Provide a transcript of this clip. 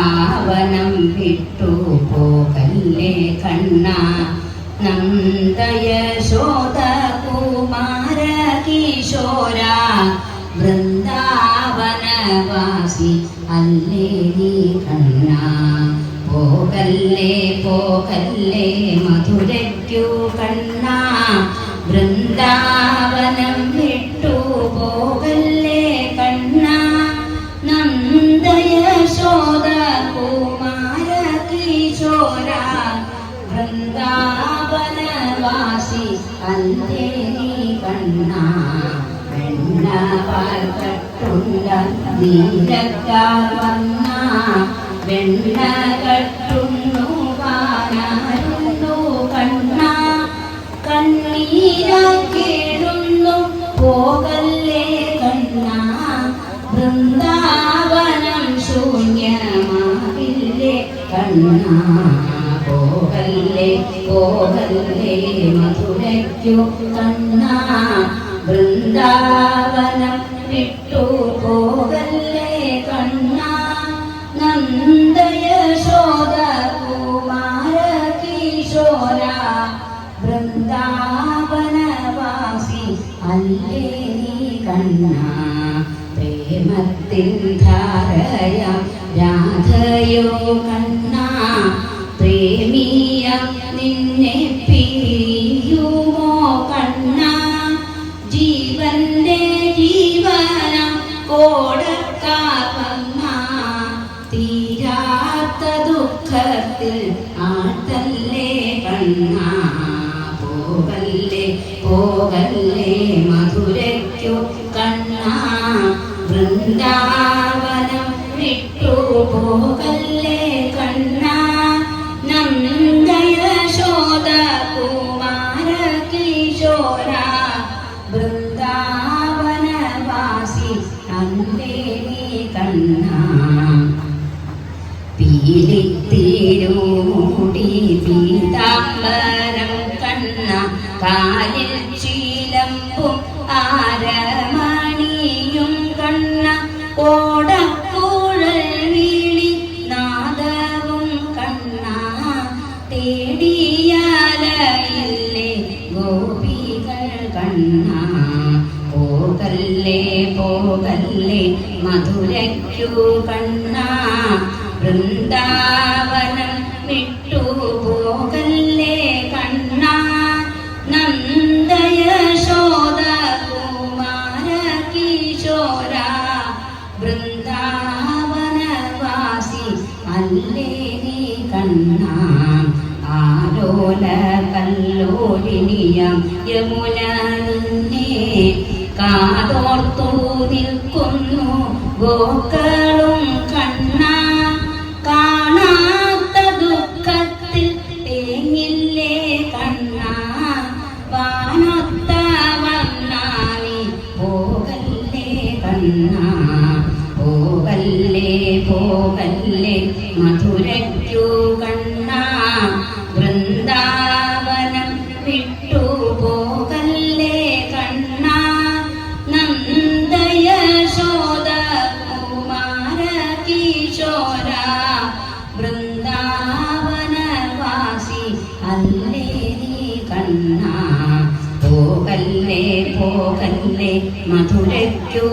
പാവനം വിട്ടു പോകല്ലേ കണ്ണ. നന്ദയ ശോത കുമാര കിശോര. വൃന്ദാവനവാസി അല്ലേ നീ കണ്ണ. പോകല്ലേ പോകല്ലേ മധുരയ്ക്കു കണ്ണ. വൃന്ദാവനം നീലക്കാൽ വന്ന വെണ്ണ കട്ടുന്നു പോകല്ലേ ശൂന്യമാവില്ലേ പോകല്ലേ മധുരയ്ക്കു കണ്ണ വൃന്ദാവനം വിട്ടു പോകല്ലേ കണ്ണ? നന്ദയശോദ കുമാര കിശോര വൃന്ദാവനവാസി അല്ലേ നീ കണ്ണ? പ്രേമത്തിൻ ധാരയ. രാധയോ കണ്ണ? തീരാത്ത ദുഃഖത്തിൽ ആട്ടല്ലേ കണ്ണാ? പോകല്ലേ പോകല്ലേ മധുരയ്ക്കു കണ്ണാ? വൃന്ദാവനം വിട്ടു പോകല്ലേ കണ്ണാ? നന്ദയശോദ കുമാര കിശോര വൃന്ദാവനവാസി അന്തേ നീ കണ്ണ? പീലിത്തീരൂടി പീതാംബരം കണ്ണ കാലിൽ ശീലമ്പും ആരമണിയും കണ്ണ ഓടക്കൂഴൽ വീളി നാദവും കണ്ണ തേടിയാലയില്ലേ ഗോപികൾ കണ്ണ. പോകല്ലേ പോകല്ലേ മധുരയ്ക്കു കണ്ണ. വൃന്ദാവനം വിട്ടുപോകല്ലേ കണ്ണ? നന്ദയശോദ കുമാര കിശോര വൃന്ദാവനവാസി അല്ലേ നീ കണ്ണ? ആലോല കല്ലോലിനിയം യമുന കാതോർത്തു നിൽക്കുന്നു ഗോക്കളും പോകല്ലേ കണ്ണ പോകല്ലേ പോകല്ലേ. മധുരയ്ക്കു കണ്ണ പോകല്ലേ മധുരയ്ക്കു